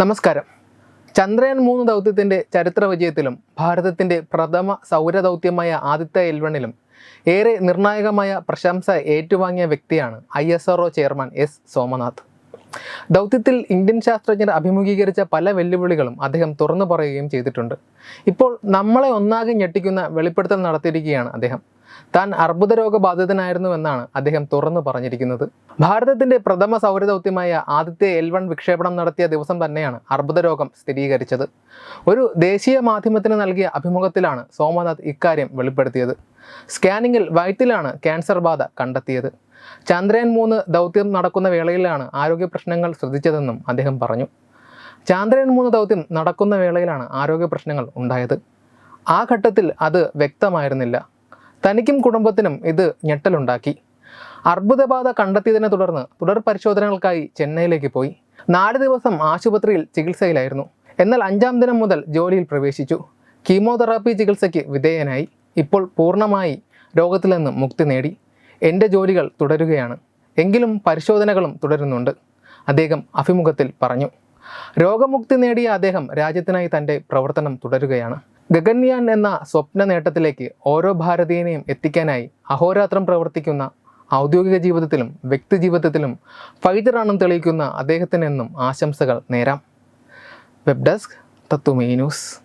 നമസ്കാരം. ചന്ദ്രയാൻ മൂന്ന് ദൗത്യത്തിന്റെ ചരിത്ര വിജയത്തിലും ഭാരതത്തിന്റെ പ്രഥമ സൗരദൗത്യമായ ആദിത്യ എൽവണിലും ഏറെ നിർണായകമായ പ്രശംസ ഏറ്റുവാങ്ങിയ വ്യക്തിയാണ് ഐ ചെയർമാൻ എസ് സോമനാഥ്. ദൗത്യത്തിൽ ഇന്ത്യൻ ശാസ്ത്രജ്ഞർ അഭിമുഖീകരിച്ച പല വെല്ലുവിളികളും അദ്ദേഹം തുറന്നു പറയുകയും ചെയ്തിട്ടുണ്ട്. ഇപ്പോൾ നമ്മളെ ഒന്നാകെ ഞെട്ടിക്കുന്ന വെളിപ്പെടുത്തൽ നടത്തിയിരിക്കുകയാണ് അദ്ദേഹം. താൻ അർബുദ രോഗബാധിതനായിരുന്നുവെന്നാണ് അദ്ദേഹം തുറന്നു പറഞ്ഞിരിക്കുന്നത്. ഭാരതത്തിന്റെ പ്രഥമ സൗരദൗത്യമായ ആദ്യത്തെ എൽ വൺ വിക്ഷേപണം നടത്തിയ ദിവസം തന്നെയാണ് അർബുദ രോഗം സ്ഥിരീകരിച്ചത്. ഒരു ദേശീയ മാധ്യമത്തിന് നൽകിയ അഭിമുഖത്തിലാണ് സോമനാഥ് ഇക്കാര്യം വെളിപ്പെടുത്തിയത്. സ്കാനിങ്ങിൽ വയറ്റിലാണ് ക്യാൻസർ ബാധ കണ്ടെത്തിയത്. ചന്ദ്രയാൻ മൂന്ന് ദൗത്യം നടക്കുന്ന വേളയിലാണ് ആരോഗ്യ പ്രശ്നങ്ങൾ ശ്രദ്ധിച്ചതെന്നും അദ്ദേഹം പറഞ്ഞു. ചാന്ദ്രയാൻ മൂന്ന് ദൗത്യം നടക്കുന്ന വേളയിലാണ് ആരോഗ്യ പ്രശ്നങ്ങൾ ഉണ്ടായത്. ആ ഘട്ടത്തിൽ അത് വ്യക്തമായിരുന്നില്ല. തനിക്കും കുടുംബത്തിനും ഇത് ഞെട്ടലുണ്ടാക്കി. അർബുദബാധ കണ്ടെത്തിയതിനെ തുടർന്ന് തുടർ പരിശോധനകൾക്കായി ചെന്നൈയിലേക്ക് പോയി. നാല് ദിവസം ആശുപത്രിയിൽ ചികിത്സയിലായിരുന്നു. എന്നാൽ അഞ്ചാം ദിനം മുതൽ ജോലിയിൽ പ്രവേശിച്ചു. കീമോതെറാപ്പി ചികിത്സയ്ക്ക് വിധേയനായി. ഇപ്പോൾ പൂർണമായി രോഗത്തിൽ നിന്ന് മുക്തി നേടി. എന്റെ ജോലികൾ തുടരുകയാണ്. എങ്കിലും പരിശോധനകളും തുടരുന്നുണ്ട്. അദ്ദേഹം അഭിമുഖത്തിൽ പറഞ്ഞു രോഗമുക്തി നേടിയ അദ്ദേഹം രാജ്യത്തിനായി തന്റെ പ്രവർത്തനം തുടരുകയാണ്. ഗഗൻയാൻ എന്ന സ്വപ്ന നേട്ടത്തിലേക്ക് ഓരോ ഭാരതീയനെയും എത്തിക്കാനായി അഹോരാത്രം പ്രവർത്തിക്കുന്ന ഔദ്യോഗിക ജീവിതത്തിലും വ്യക്തി ജീവിതത്തിലും ഫൈറ്ററാണെന്ന് തെളിയിക്കുന്ന അദ്ദേഹത്തിനെന്നും ആശംസകൾ നേരാം. വെബ് ഡെസ്ക് തത്തുമീ ന്യൂസ്.